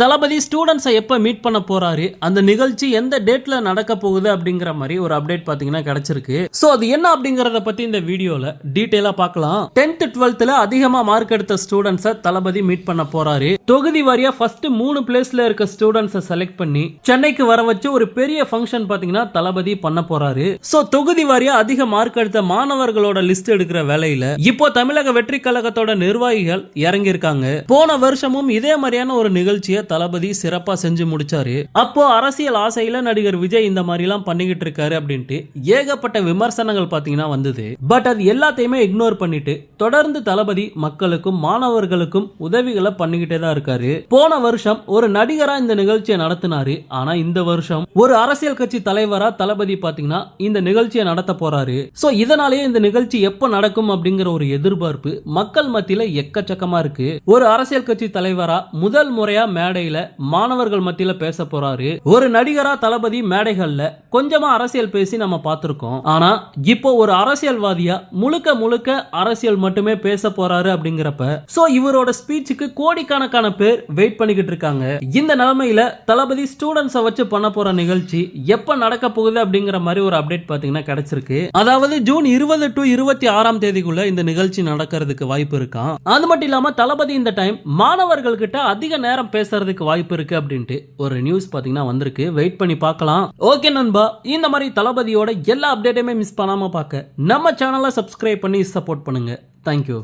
தளபதி ஸ்டூடெண்ட்ஸை எப்போ மீட் பண்ண போறாரு? அந்த நிகழ்ச்சி எந்த டேட்ல நடக்க போகுது அப்படிங்கிற மாதிரி ஒரு அப்டேட் பாத்தீங்கன்னா கிடைச்சிருக்கு. ஸோ அது என்ன அப்படிங்கறத பத்தி இந்த வீடியோல டீட்டெயிலா பார்க்கலாம். டென்த் டுவெல்த்ல அதிகமா மார்க் எடுத்த ஸ்டூடெண்ட்ஸை தளபதி மீட் பண்ண போறாரு. தொகுதி வாரியா ஃபர்ஸ்ட் மூணு பிளேஸ்ல இருக்க ஸ்டூடெண்ட்ஸை செலக்ட் பண்ணி சென்னைக்கு வர வச்சு ஒரு பெரிய ஃபங்க்ஷன் பாத்தீங்கன்னா தளபதி பண்ண போறாரு. ஸோ தொகுதி வாரியா அதிக மார்க் எடுத்த மாணவர்களோட லிஸ்ட் எடுக்கிற வேலையில இப்போ தமிழக வெற்றி கழகத்தோட நிர்வாகிகள் இறங்கியிருக்காங்க. போன வருஷமும் இதே மாதிரியான ஒரு நிகழ்ச்சியை தளபதி சிறப்பா செஞ்சு முடிச்சாரு. அப்போ அரசியல் ஆசையில நடிகர் விஜய் இந்த மாதிரி பண்ணிக்கிட்டு இருக்காரு அப்படின்ட்டு ஏகப்பட்ட விமர்சனங்கள் பார்த்தீங்கன்னா வந்தது. பட் அது எல்லாத்தையுமே இக்னோர் பண்ணிட்டு தொடர்ந்து தளபதி மக்களுக்கும் மாணவர்களுக்கும் உதவிகளை பண்ணிக்கிட்டே தான் இருக்காரு. போன வருஷம் ஒரு நடிகரா இந்த நிகழ்ச்சியை நடத்தினாரு. ஆனா இந்த வருஷம் ஒரு அரசியல் கட்சி தலைவரா தளபதி பாத்தீங்கன்னா இந்த நிகழ்ச்சியை நடத்த போறாரு. சோ இதனாலேயே இந்த நிகழ்ச்சி எப்ப நடக்கும் அப்படிங்கிற ஒரு எதிர்பார்ப்பு மக்கள் மத்தியில எக்கச்சக்கமா இருக்கு. ஒரு அரசியல் கட்சி தலைவரா முதல் முறையா மேடையில மாணவர்கள் மத்தியில பேச போறாரு. ஒரு நடிகரா தளபதி மேடைகள்ல கொஞ்சமா அரசியல் பேசி நம்ம பார்த்திருக்கோம். ஆனா இப்போ ஒரு அரசியல்வாதியா முழுக்க முழுக்க அரசியல் மட்டுமே பேச போறாரு அப்படிங்கிறப்ப சோ இவரோட ஸ்பீச்சுக்கு கோடிக்கணக்கான பேர் வெயிட் பண்ணிக்கிட்டு இருக்காங்க. இந்த நிலைமையில தளபதி ஸ்டூடெண்ட்ஸை வச்சு பண்ண போற நிகழ்ச்சி எப்ப நடக்க போகுது அப்படிங்கிற மாதிரி ஒரு அப்டேட் பாத்தீங்கன்னா கிடைச்சிருக்கு. அதாவது ஜூன் இருபது டு இருபத்தி ஆறாம் தேதிக்குள்ள இந்த நிகழ்ச்சி நடக்கிறதுக்கு வாய்ப்பு இருக்கான் அது மட்டும் இல்லாம தளபதி இந்த டைம் மாணவர்கள் கிட்ட அதிக நேரம் வர்றதுக்கு வாய்ப்பு இருக்கு அப்படின்ட்டு ஒரு நியூஸ் பாத்தீங்கன்னா வந்திருக்கு. வெயிட் பண்ணி பார்க்கலாம். ஓகே நண்பா இந்த மாதிரி தளபதியோட எல்லா அப்டேட்டையுமே மிஸ் பண்ணாம பார்க்க நம்ம சேனலை சப்ஸ்கிரைப் பண்ணி சப்போர்ட் பண்ணுங்க. தேங்க்யூ